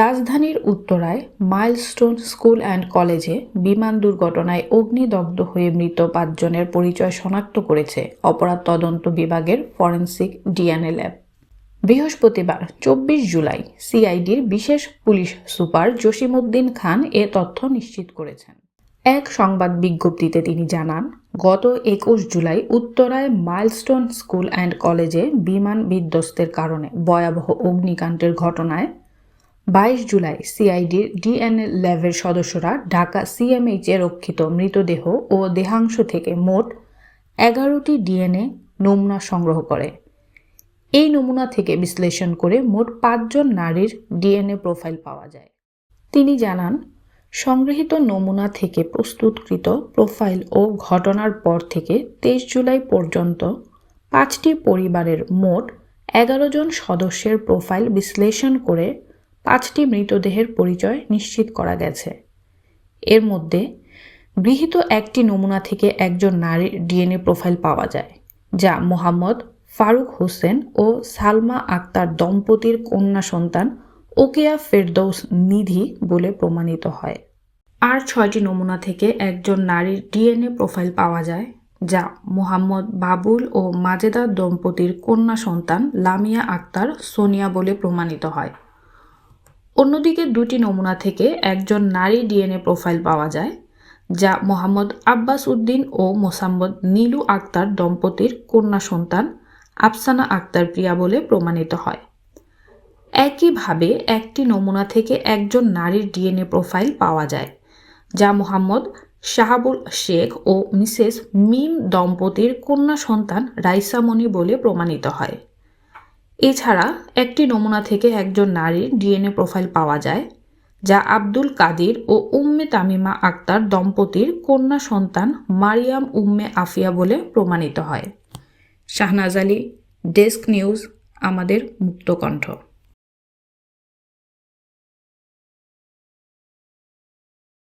রাজধানীর উত্তরায় milestone school and কলেজে বিমান দুর্ঘটনায় অগ্নিদগ্ধ হয়ে মৃত পাঁচজনের পরিচয় শনাক্ত করেছে অপরাধ তদন্ত বিভাগের ফরেনসিক ডিএনএ ল্যাব। বৃহস্পতিবার, চব্বিশ জুলাই, সিআইডির বিশেষ পুলিশ সুপার জসিমউদ্দিন খান এ তথ্য নিশ্চিত করেছেন। এক সংবাদ বিজ্ঞপ্তিতে তিনি জানান, গত একুশ জুলাই উত্তরায় মাইলস্টোন স্কুল অ্যান্ড কলেজে বিমান বিধ্বস্তের কারণে ভয়াবহ অগ্নিকাণ্ডের ঘটনায় বাইশ জুলাই সিআইডির ডিএনএ ল্যাবের সদস্যরা ঢাকা সিএমএইচে রক্ষিত মৃতদেহ ও দেহাংশ থেকে মোট এগারোটি ডিএনএ নমুনা সংগ্রহ করে। এই নমুনা থেকে বিশ্লেষণ করে মোট পাঁচজন নারীর ডিএনএ প্রোফাইল পাওয়া যায়। তিনি জানান, সংগৃহীত নমুনা থেকে প্রস্তুতকৃত প্রোফাইল ও ঘটনার পর থেকে তেইশ জুলাই পর্যন্ত পাঁচটি পরিবারের মোট এগারো জন সদস্যের প্রোফাইল বিশ্লেষণ করে পাঁচটি মৃতদেহের পরিচয় নিশ্চিত করা গেছে। এর মধ্যে গৃহীত একটি নমুনা থেকে একজন নারীর ডিএনএ প্রোফাইল পাওয়া যায়, যা মোহাম্মদ ফারুক হোসেন ও সালমা আক্তার দম্পতির কন্যা সন্তান ওকেয়া ফেরদৌস নিধি বলে প্রমাণিত হয়। আর ছয়টি নমুনা থেকে একজন নারীর ডিএনএ প্রোফাইল পাওয়া যায়, যা মোহাম্মদ বাবুল ও মাজেদা দম্পতির কন্যা সন্তান লামিয়া আক্তার সোনিয়া বলে প্রমাণিত হয়। অন্যদিকে দুটি নমুনা থেকে একজন নারী ডিএনএ প্রোফাইল পাওয়া যায়, যা মোহাম্মদ আব্বাস উদ্দিন ও মোসাম্মদ নীলু আক্তার দম্পতির কন্যা সন্তান আফসানা আক্তার প্রিয়া বলে প্রমাণিত হয়। একইভাবে একটি নমুনা থেকে একজন নারীর ডিএনএ প্রোফাইল পাওয়া যায়, যা মোহাম্মদ শাহাবুল শেখ ও মিসেস মিম দম্পতির কন্যা সন্তান রাইসামণি বলে প্রমাণিত হয়। এছাড়া একটি নমুনা থেকে একজন নারীর ডিএনএ প্রোফাইল পাওয়া যায়, যা আব্দুল কাদির ও উম্মে তামিমা আক্তার দম্পতির কন্যা সন্তান মারিয়াম উম্মে আফিয়া বলে প্রমাণিত হয়। শাহনাজ আলী, ডেস্ক নিউজ, আমাদের মুক্তকণ্ঠ।